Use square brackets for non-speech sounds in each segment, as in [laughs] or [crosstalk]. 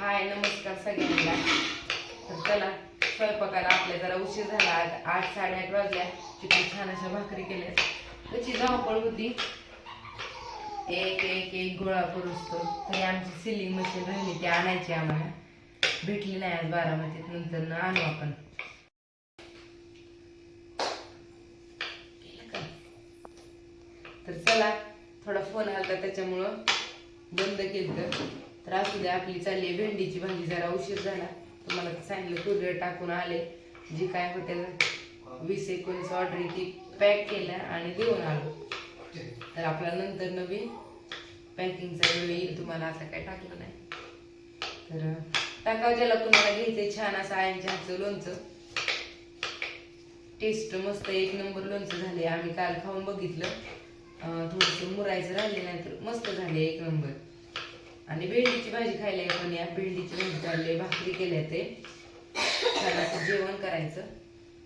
हाय नमस्कार सगळ्यांना. तर चला स्वयंपाकाला आपल्या जरा उशीर झाला. आज आठ साडेआठ वाजल्या. चिकन छान अशा भाकरी केल्या त्याची धावपळ होती. एक एक एक गोळा करूच तरी आमची सिलिंग मशीन राहिली ती आणायची आम्हाला. भेटली नाही आज बारामतीत. नंतर न आणू आपण. तर चला थोडा फोन आला त्याच्यामुळं बंद केलं तर असू द्या आपली चालली आहे भेंडीची भाजी जरा उशीर झाला. तुम्हाला सांगितलं कुरिअर टाकून आले. जी काय होते वीस एकोणीस ऑर्डर ती पॅक केल्या आणि देऊन आलो. तर आपला नंतर नवीन पॅकिंगचा वेळ येईल तुम्हाला असं काय टाकलं नाही. तर टाकाव हो ज्याला कुणाला घ्यायचंय छान असं आयांच्या हातचं लोणचं. टेस्ट मस्त एक नंबर लोणचं झाले आम्ही काल खाऊन बघितलं. थोडंसं मुरायचं राहिले नाही तर मस्त झाले एक नंबर आणि भेंडीची भाजी खायला पण या भेंडीची भाजी काढली भाकरी केल्या ते. छान असं जेवण करायचं.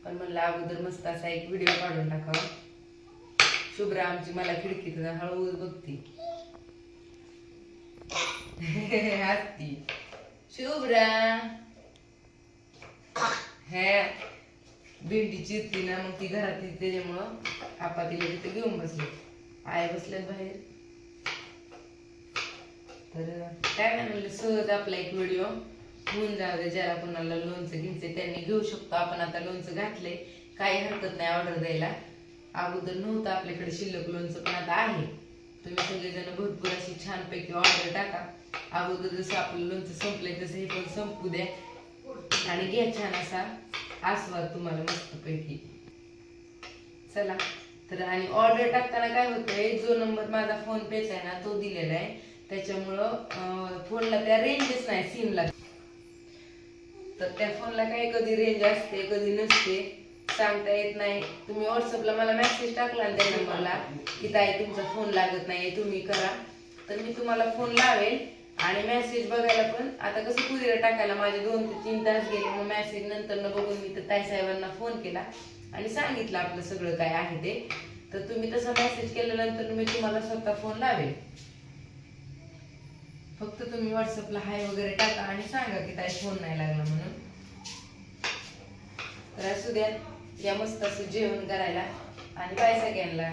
पण म्हणलं अगोदर मस्त असा एक व्हिडिओ काढून टाकावा. शुभ्रा आमची मला खिडकीत हळूहळू बघती. [laughs] हसती. शुभ्रा. ह्या भेंडी चिरती ना मग ती घरात येते त्याच्यामुळं आपा तिला तिथे घेऊन बसले. आय बसल्यात बाहेर. तर काय नाही म्हणलं सहज आपला एक व्हिडिओ होऊन जाऊ दे ज्याला कोणाला लोणचं घ्यायचं त्यांनी घेऊ शकतो. आपण आता लोणचं घातलंय काही हरकत नाही ऑर्डर द्यायला. अगोदर नव्हतं आपल्याकडे शिल्लक लोणचं पण आता आहे. तुम्ही सगळेजण भरपूर अशी छानपैकी ऑर्डर टाका. अगोदर जसं आपलं लोणचं संपलंय तसं हे पण संपू द्या. आणि घ्या छान असा आस्वाद तुम्हाला मस्तपैकी. चला. तर आणि ऑर्डर टाकताना काय होतंय जो नंबर माझा फोन पेचा आहे ना तो दिलेला आहे. त्याच्यामुळं फोनला त्या रेंजच नाही सिमला तर त्या फोनला काही कधी रेंज असते कधी नसते सांगता येत नाही. तुम्ही व्हॉट्सअपला मला मेसेज टाकला त्या नंबरला की ताई तुमचा फोन लागत नाही तुम्ही करा. तर मी तुम्हाला फोन लावेल आणि मेसेज बघायला पण. आता कसं कुरिअर टाकायला माझे दोन ते तीन तास गेले मग मेसेज नंतर बघून मी तर ताई साहेबांना फोन केला आणि सांगितलं आपलं सगळं काय आहे ते. तर तुम्ही तसा मेसेज केल्यानंतर मी तुम्हाला स्वतः फोन लावेल. फक्त तुम्ही व्हॉट्सअपला हाय वगैरे टाका आणि सांगा की ताई फोन नाही लागला म्हणून. तर असू द्या या मस्त असं जेवण करायला. आणि काय सगळ्यांना